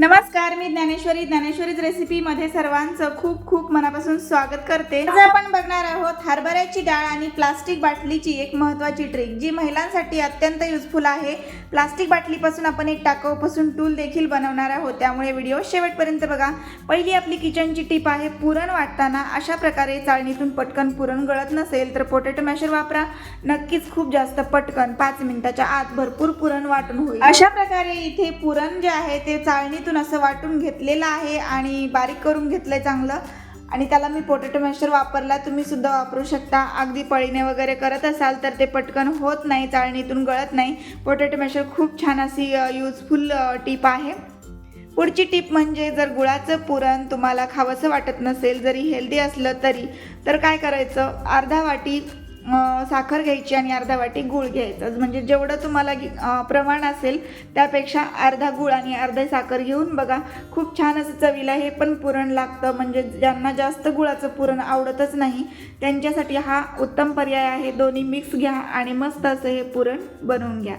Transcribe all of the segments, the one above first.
नमस्कार मी ज्ञानेश्वरी. ज्ञानेश्वरीच रेसिपीमध्ये सर्वांचं खूप खूप मनापासून स्वागत करते. आज आपण बघणार आहोत हरभऱ्याची डाळ आणि प्लास्टिक बाटलीची एक महत्त्वाची ट्रिक जी महिलांसाठी अत्यंत युजफुल आहे. प्लास्टिक बाटलीपासून आपण एक टाकाऊपासून टूल देखील बनवणार आहोत. त्यामुळे व्हिडिओ शेवटपर्यंत बघा. पहिली आपली किचनची टिप आहे पुरण वाटताना. अशा प्रकारे चाळणीतून पटकन पुरण गळत नसेल तर पोटॅटो मॅशर वापरा. नक्कीच खूप जास्त पटकन पाच मिनिटाच्या आत भरपूर पुरण वाटून होईल. अशा प्रकारे इथे पुरण जे आहे ते चाळणीतून असं वाटून घेतलेलं आहे आणि बारीक करून घेतलं आहे चांगलं. आणि त्याला मी पोटॅटो मॅशर वापरला तुम्ही सुद्धा वापरू शकता. अगदी पळीने वगैरे करत असाल तर ते पटकन होत नाही चाळणीतून गळत नाही. पोटॅटो मॅशर खूप छान अशी यूजफुल टीप आहे. पुढची टीप म्हणजे जर गुळाचं पुरण तुम्हाला खावंसं वाटत नसेल जरी हेल्दी असलं तरी तर काय करायचं? अर्धा वाटी साखर घ्यायची आणि अर्धा वाटी गूळ घ्यायचं. म्हणजे जेवढं तुम्हाला प्रमाण असेल त्यापेक्षा अर्धा गूळ आणि अर्धा साखर घेऊन बघा खूप छान असं चवीला हे पण पुरण लागतं. म्हणजे ज्यांना जास्त गुळाचं पुरण आवडतच नाही त्यांच्यासाठी हा उत्तम पर्याय आहे. दोन्ही मिक्स घ्या आणि मस्त असं हे पुरण बनवून घ्या.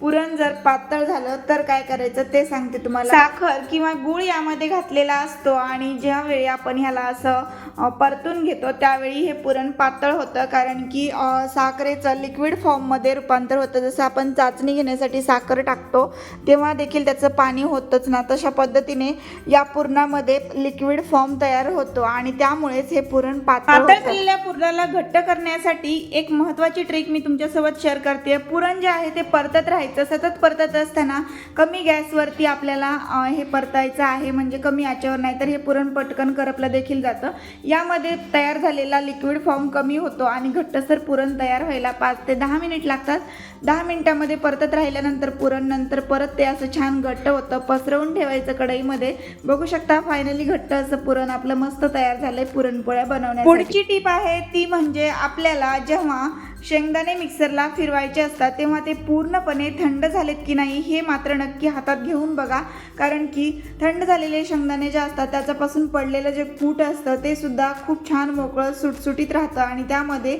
पुरण जर पातळ झालं तर काय करायचं ते सांगते तुम्हाला. साखर किंवा गूळ यामध्ये घातलेला असतो आणि ज्यावेळी आपण ह्याला असं परतून घेतो त्यावेळी हे पुरण पातळ होतं कारण की साखरेचं लिक्विड फॉर्ममध्ये रूपांतर होतं. जसं आपण चाचणी घेण्यासाठी साखर टाकतो तेव्हा देखील त्याचं पाणी होतच ना. तशा पद्धतीने या पुरणामध्ये लिक्विड फॉर्म तयार होतो आणि त्यामुळेच हे पुरण पातळ. झालेल्या पुरणाला घट्ट करण्यासाठी एक महत्त्वाची ट्रिक मी तुमच्यासोबत शेअर करते. पुरण जे आहे ते परतत राहायचं. सतत परतत असताना कमी गॅसवरती आपल्याला हे परतायचं आहे म्हणजे कमी आचेवर नाही तर हे पुरण पटकन करपलं देखील जातं. यामध्ये तयार झालेला लिक्विड फॉर्म कमी होतो आणि घट्टसर पुरण तयार व्हायला पाच ते दहा मिनिट लागतात. दहा मिनिटामध्ये परतत राहिल्यानंतर पुरण नंतर परत ते असं छान घट्ट होतं पसरवून ठेवायचं कढईमध्ये. बघू शकता फायनली घट्ट असं पुरण आपलं मस्त तयार झालंय पुरणपोळ्या बनवण्या पुढची टीप आहे ती म्हणजे आपल्याला जेव्हा शेंगदाणे मिक्सरला फिरवायचे असतात तेव्हा ते पूर्णपणे थंड झालेत की नाही हे मात्र नक्की हातात घेऊन बघा. कारण की थंड झालेले शेंगदाणे जे असतात त्याच्यापासून पडलेलं जे कूट असतं ते सुद्धा खूप छान मोकळं सुटसुटीत राहतं. आणि त्यामध्ये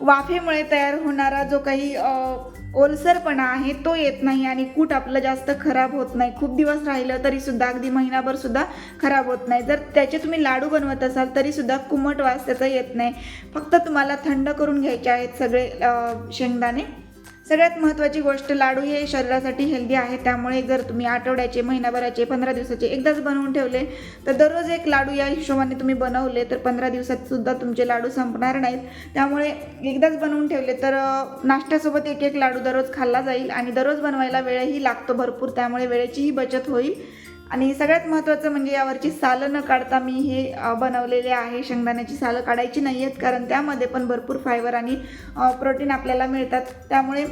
वाफेमुळे तयार होणारा जो काही ओलसरपणा आहे तो येत नाही आणि कूट आपलं जास्त खराब होत नाही. खूप दिवस राहिलं तरी सुद्धा अगदी महिनाभर सुद्धा खराब होत नाही. जर त्याचे तुम्ही लाडू बनवत असाल तरी सुद्धा कुमट वास त्याचा येत नाही. फक्त तुम्हाला थंड करून घ्यायचे आहेत सगळे शेंगदाणे. सगळ्यात महत्त्वाची गोष्ट लाडू हे शरीरासाठी हेल्दी आहे. त्यामुळे जर तुम्ही आठवड्याचे महिनाभराचे पंधरा दिवसाचे एकदाच बनवून ठेवले तर दररोज एक लाडू या हिशोबाने तुम्ही बनवले तर पंधरा दिवसात सुद्धा तुमचे लाडू संपणार नाहीत. त्यामुळे एकदाच बनवून ठेवले तर नाश्त्यासोबत एक एक लाडू दररोज खाल्ला जाईल आणि दररोज बनवायला वेळही लागतो भरपूर. त्यामुळे वेळेचीही बचत होईल. आणि सगळ्यात महत्त्वाचं म्हणजे यावरची सालं न काढता मी हे बनवलेले आहे. शेंगदाण्याची सालं काढायची नाही आहेत कारण त्यामध्ये पण भरपूर फायबर आणि प्रोटीन आपल्याला मिळतात. त्यामुळे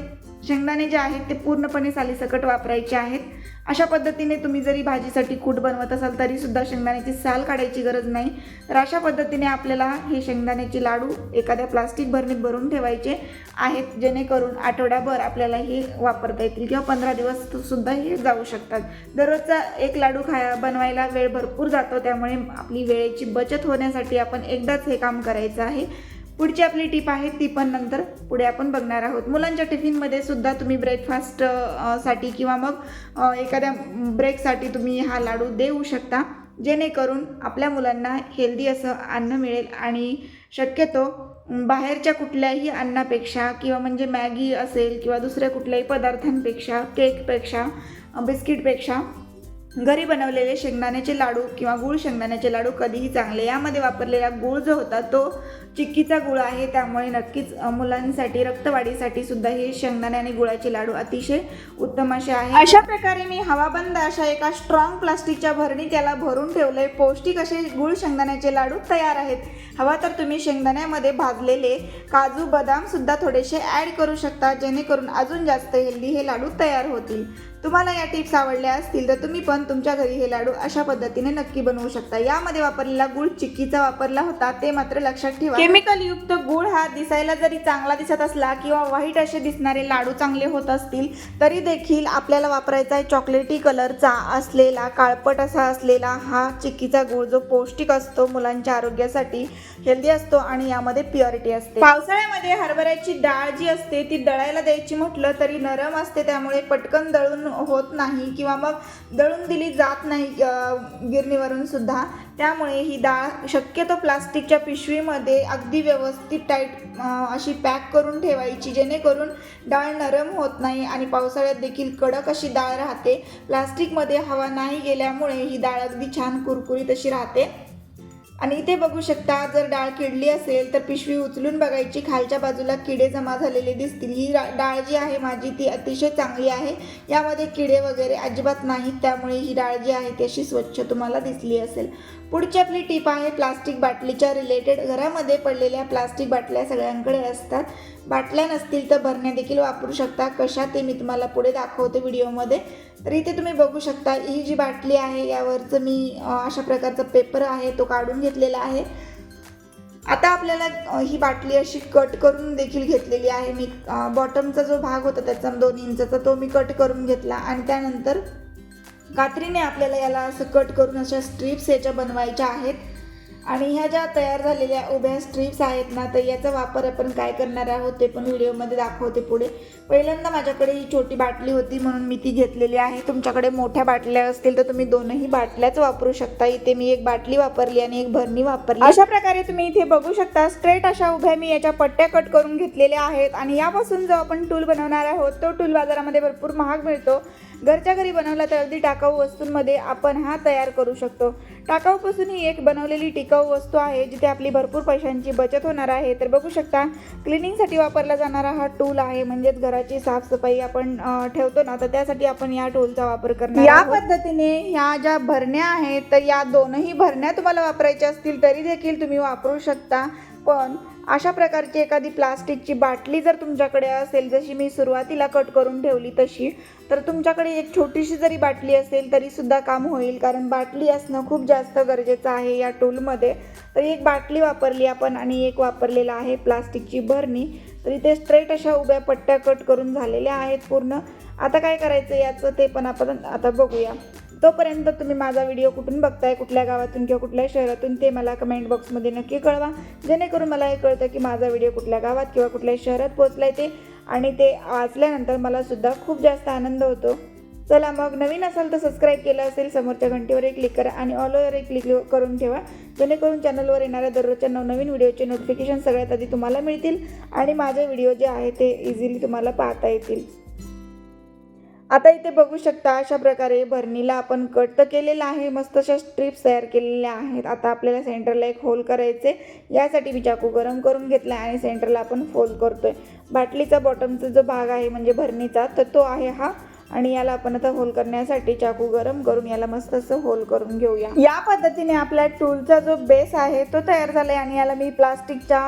शेंगदाणे जे आहेत ते पूर्णपणे सालीसकट वापरायचे आहेत. अशा पद्धतीने तुम्ही जरी भाजीसाठी कूट बनवत असाल तरीसुद्धा शेंगदाण्याची साल काढायची गरज नाही. तर अशा पद्धतीने आपल्याला हे शेंगदाण्याचे लाडू एखाद्या प्लास्टिक भरणीत भरून ठेवायचे आहेत. जेणेकरून आठवड्याभर आपल्याला हे वापरता येतील किंवा पंधरा दिवस सुद्धा हे जाऊ शकतात. दररोजचा एक लाडू खाया बनवायला वेळ भरपूर जातो. त्यामुळे आपली वेळेची बचत होण्यासाठी आपण एकदाच हे काम करायचं आहे. पुढची आपली टीप आहे ती पण नंतर पुढे आपण बघणार आहोत. मुलांच्या टिफिनमध्ये सुद्धा तुम्ही ब्रेकफास्टसाठी किंवा मग एखाद्या ब्रेकसाठी तुम्ही हा लाडू देऊ शकता. जेणेकरून आपल्या मुलांना हेल्दी असं अन्न मिळेल आणि शक्यतो बाहेरच्या कुठल्याही अन्नापेक्षा किंवा म्हणजे मॅगी असेल किंवा दुसऱ्या कुठल्याही पदार्थांपेक्षा केकपेक्षा बिस्किटपेक्षा घरी बनवलेले शेंगदाण्याचे लाडू किंवा गूळ शेंगदाण्याचे लाडू कधीही चांगले यामध्ये वापरलेला गूळ जो होता तो चिक्कीचा गुळ आहे. त्यामुळे नक्कीच मुलांसाठी रक्तवाढीसाठी सुद्धा हे शेंगदाणे आणि गुळाचे लाडू अतिशय उत्तम असे आहे अशा प्रकारे मी हवाबंद अशा एका स्ट्रॉंग प्लास्टिकच्या भरणी त्याला भरून ठेवले पौष्टिक असे गुळ शेंगदाण्याचे लाडू तयार आहेत. हवा तर तुम्ही शेंगदाण्यामध्ये भाजलेले काजू बदाम सुद्धा थोडेसे ॲड करू शकता जेणेकरून अजून जास्त हेल्दी हे लाडू तयार होतील. तुम्हाला या टिप्स आवडल्या असतील तर तुम्ही पण तुमच्या घरी हे लाडू अशा पद्धतीने नक्की बनवू शकता. यामध्ये वापरलेला गुळ चिक्कीचा वापरला होता ते मात्र लक्षात ठेवा. केमिकल युक्त गुळ हा दिसायला जरी चांगला दिसत असला किंवा व्हाईट असे दिसणारे लाडू चांगले होत असतील तरी देखील आपल्याला वापरायचा आहे चॉकलेटी कलरचा असलेला काळपट असा असलेला हा चिक्कीचा गुळ जो पौष्टिक असतो मुलांच्या आरोग्यासाठी हेल्दी असतो आणि यामध्ये प्युरिटी असते. पावसाळ्यामध्ये हरभऱ्याची डाळ जी असते ती दळायला द्यायची म्हटलं तरी नरम असते त्यामुळे पटकन दळून होत नाही किंवा मग दळून दिली जात नाही गिरणीवरून सुद्धा. त्यामुळे ही डाळ शक्यतो प्लास्टिकच्या पिशवीमध्ये अगदी व्यवस्थित टाईट अशी पॅक करून ठेवायची जेणेकरून डाळ नरम होत नाही आणि पावसाळ्यात देखील कडक अशी डाळ राहते. प्लास्टिकमध्ये हवा नाही गेल्यामुळे ही डाळ अगदी छान कुरकुरीत अशी राहते. आणि इथे बघू शकता जर डाळ किडली असेल तर पिशवी उचलून बघायची. खालच्या बाजूला किडे जमा झालेले दिसतील. ही डाळ जी आहे माझी ती अतिशय चांगली आहे. यामध्ये किडे वगैरे अजिबात नाहीत त्यामुळे ही डाळ जी आहे ती अशी स्वच्छ तुम्हाला दिसली असेल. पुढची आपली टीप आहे प्लास्टिक बाटलीच्या रिलेटेड घरामध्ये पडलेल्या प्लास्टिक बाटल्या सगळ्यांकडे असतात. बाटल्या नसतील तर भरण्या देखील वापरू शकता. कशा ते मी तुम्हाला पुढे दाखवते व्हिडिओमध्ये तर इथे तुम्ही बघू शकता ही जी बाटली आहे यावरचं मी अशा प्रकारचा पेपर आहे तो काढून घेतलेला आहे. आता आपल्याला ही बाटली अशी कट करून देखील घेतलेली आहे. मी बॉटमचा जो भाग होता त्याचा दोन इंचाचा तो मी कट करून घेतला. आणि त्यानंतर कात्रीने आपल्याला याला असं कट करून अशा स्ट्रिप्स याच्या बनवायच्या आहेत. आणि ह्या ज्या तयार झालेल्या उभ्या स्ट्रीप्स आहेत ना तर याचा वापर आपण काय करणार आहोत ते पण व्हिडिओमध्ये दाखवते पुढे. पहिल्यांदा माझ्याकडे ही छोटी बाटली होती म्हणून मी ती घेतलेली आहे. तुमच्याकडे मोठ्या बाटल्या असतील तर तुम्ही दोनही बाटल्याच वापरू शकता. इथे मी एक बाटली वापरली आणि एक भरणी वापरली. अशा प्रकारे तुम्ही इथे बघू शकता स्ट्रेट अशा उभ्या मी याच्या पट्ट्या कट करून घेतलेल्या आहेत. आणि यापासून जो आपण टूल बनवणार आहोत तो टूल बाजारामध्ये भरपूर महाग मिळतो. घरच्या घरी बनवला तर अगदी टाकाऊ वस्तूंमध्ये आपण हा तयार करू शकतो. टाकाऊपासून ही एक बनवलेली टिकाऊ वस्तू आहे जिथे आपली भरपूर पैशांची बचत होणार आहे. तर बघू शकता क्लिनिंगसाठी वापरला जाणारा हा टूल आहे म्हणजेच घराची साफसफाई आपण ठेवतो ना तर त्यासाठी आपण या टूलचा वापर करणार या पद्धतीने ह्या ज्या भरण्या आहेत तर या दोनही भरण्या तुम्हाला वापरायच्या असतील तरी देखील तुम्ही वापरू शकता. पण अशा प्रकारची एखादी प्लास्टिकची बाटली जर तुमच्याकडे असेल जशी मी सुरुवातीला कट करून ठेवली तशी तर तुमच्याकडे एक छोटीशी जरी बाटली असेल तरी सुद्धा काम होईल. कारण बाटली असणं खूप जास्त गरजेचं आहे या टूलमध्ये. तर एक बाटली वापरली आपण आणि एक वापरलेला आहे प्लास्टिकची भरणी. तर इथे स्ट्रेट अशा उभ्या पट्ट्या कट करून झालेल्या आहेत पूर्ण. आता काय करायचं याचं ते पण आपण आता बघूया. तोपर्यंत तुम्ही माझा व्हिडिओ कुठून बघताय कुठल्या गावातून किंवा कुठल्या शहरातून ते मला कमेंट बॉक्समध्ये नक्की कळवा. जेणेकरून मला हे कळतं की माझा व्हिडिओ कुठल्या गावात किंवा कुठल्या शहरात पोहोचलाय ते. आणि ते वाचल्यानंतर मला सुद्धा खूप जास्त आनंद होतो. चला मग नवीन असाल तर सबस्क्राईब केलं असेल समोरच्या घंटीवर एक क्लिक करा आणि ऑल ओव्हर एक क्लिक करून ठेवा. जेणेकरून चॅनलवर येणाऱ्या दररोजच्या नवनवीन व्हिडिओचे नोटिफिकेशन सगळ्यात आधी तुम्हाला मिळतील. आणि माझे व्हिडिओ जे आहे ते इझिली तुम्हाला पाहता येतील. आता इथे बघू शकता अशा प्रकारे भरणीला आपण कट तर केलेला आहे. मस्त अशा स्ट्रिप्स तयार केलेल्या आहेत. आता आपल्याला सेंटरला एक होल करायचे यासाठी मी चाकू गरम करून घेतला आणि सेंटरला आपण फोल्ड करतोय. बाटलीचा बॉटमचा जो भाग आहे म्हणजे भरणीचा तर तो आहे हा. आणि याला आपण आता होल करण्यासाठी चाकू गरम करून याला मस्त असं होल करून घेऊया. या पद्धतीने आपल्या टूलचा जो बेस आहे तो तयार झालाय आणि याला मी प्लास्टिकच्या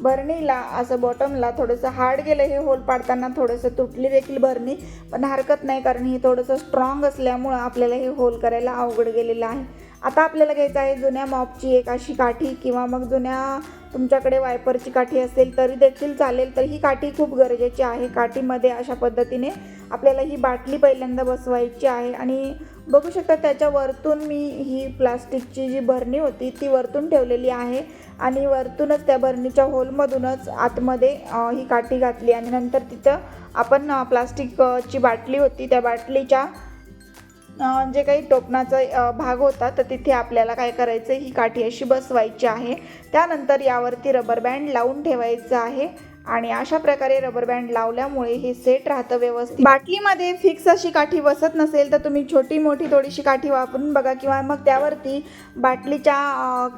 भरणीला असं बॉटमला थोडंसं हार्ड गेलं हे होल पाडताना थोडंसं तुटली देखील भरणी पण हरकत नाही कारण हे थोडंसं स्ट्रॉंग असल्यामुळं आपल्याला हे होल करायला अवघड गेलेलं आहे. आता आपल्याला घ्यायचं आहे जुन्या मॉपची एक अशी काठी किंवा मग जुन्या तुमच्याकडे वायपरची काठी असेल तरी देखील चालेल तर ही काठी खूप गरजेची आहे. काठीमध्ये अशा पद्धतीने आपल्याला ही बाटली पहिल्यांदा बसवायची आहे आणि बघू शकता त्याच्या वरतून मी ही प्लास्टिकची जी भरणी होती ती वरतून ठेवलेली आहे आणि वरतूनच त्या भरणीच्या होलमधूनच आतमध्ये ही काठी घातली आणि नंतर तिथं आपण प्लास्टिकची बाटली होती त्या बाटलीच्या जे काही टोपणाचा भाग होता तर तिथे आपल्याला काय करायचं ही काठी अशी बसवायची आहे. त्यानंतर यावरती रबर बँड लावून ठेवायचं आहे. आणि अशा प्रकारे रबर बँड लावल्यामुळे हे सेट राहतं व्यवस्थित. बाटलीमध्ये फिक्स अशी काठी बसत नसेल तर तुम्ही छोटी मोठी थोडीशी काठी वापरून बघा किंवा मग त्यावरती बाटलीच्या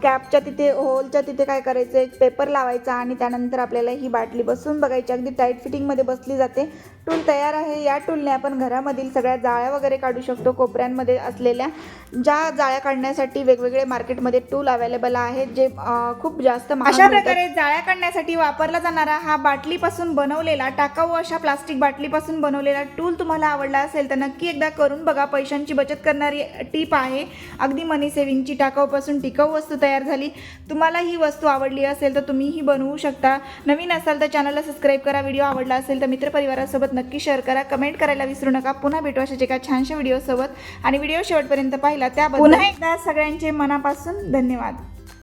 कॅपच्या तिथे होलच्या तिथे काय करायचं एक पेपर लावायचा आणि त्यानंतर आपल्याला ही बाटली बसून बघायची. अगदी टाईट फिटिंगमध्ये बसली जाते. टूल तयार आहे. या टूलने आपण घरामधील सगळ्या जाळ्या वगैरे काढू शकतो. कोपऱ्यांमध्ये असलेल्या ज्या जाळ्या काढण्यासाठी वेगवेगळे मार्केटमध्ये टूल अवेलेबल आहेत जे खूप जास्त अशा. प्रकारे जाळ्या काढण्यासाठी वापरला जाणारा हा बाटलीपासून बनवलेला टाकाऊ अशा प्लास्टिक बाटलीपासून बनवलेला टूल तुम्हाला आवडला असेल तर नक्की एकदा करून बघा. पैशांची बचत करणारी टीप आहे. अगदी मनी सेव्हिंगची टाकाऊपासून टिकाऊ वस्तू तयार झाली. तुम्हाला ही वस्तू आवडली असेल तर तुम्हीही बनवू शकता. नवीन असाल तर चॅनलला सबस्क्राईब करा. व्हिडिओ आवडला असेल तर मित्रपरिवारासोबत नक्की शेअर करा. कमेंट करायला विसरू नका. पुन्हा भेटू अशाच एका छानशा व्हिडिओसोबत आणि व्हिडिओ शेवटपर्यंत पाहिला त्याबद्दल पुन्हा एकदा सगळ्यांचे मनापासून धन्यवाद.